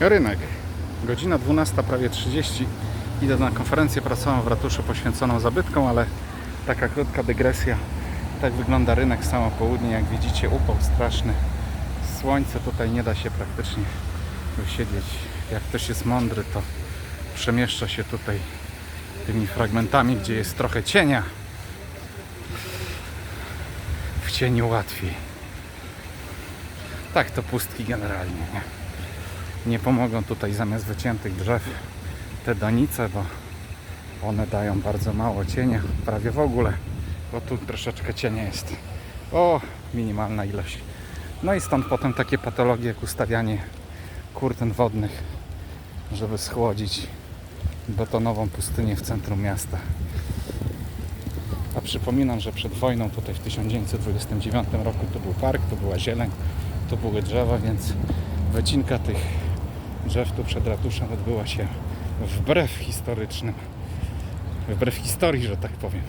Rynek. Godzina 12, prawie 30. Idę na konferencję prasową w ratuszu poświęconą zabytkom, ale taka krótka dygresja. Tak wygląda rynek samo południe. Jak widzicie, upał straszny. Słońce tutaj nie da się praktycznie wysiedzieć. Jak ktoś jest mądry, to przemieszcza się tutaj tymi fragmentami, gdzie jest trochę cienia. W cieniu łatwiej. Tak to pustki generalnie. Nie? Nie pomogą tutaj zamiast wyciętych drzew te donice, bo one dają bardzo mało cienia, prawie w ogóle, bo tu troszeczkę cienia jest. O, minimalna ilość. No i stąd potem takie patologie jak ustawianie kurtyn wodnych, żeby schłodzić betonową pustynię w centrum miasta. A przypominam, że przed wojną tutaj w 1929 roku to był park, to była zieleń, to były drzewa, więc wycinka tych drzew tu przed ratuszem odbyła się wbrew historycznym, wbrew historii, że tak powiem.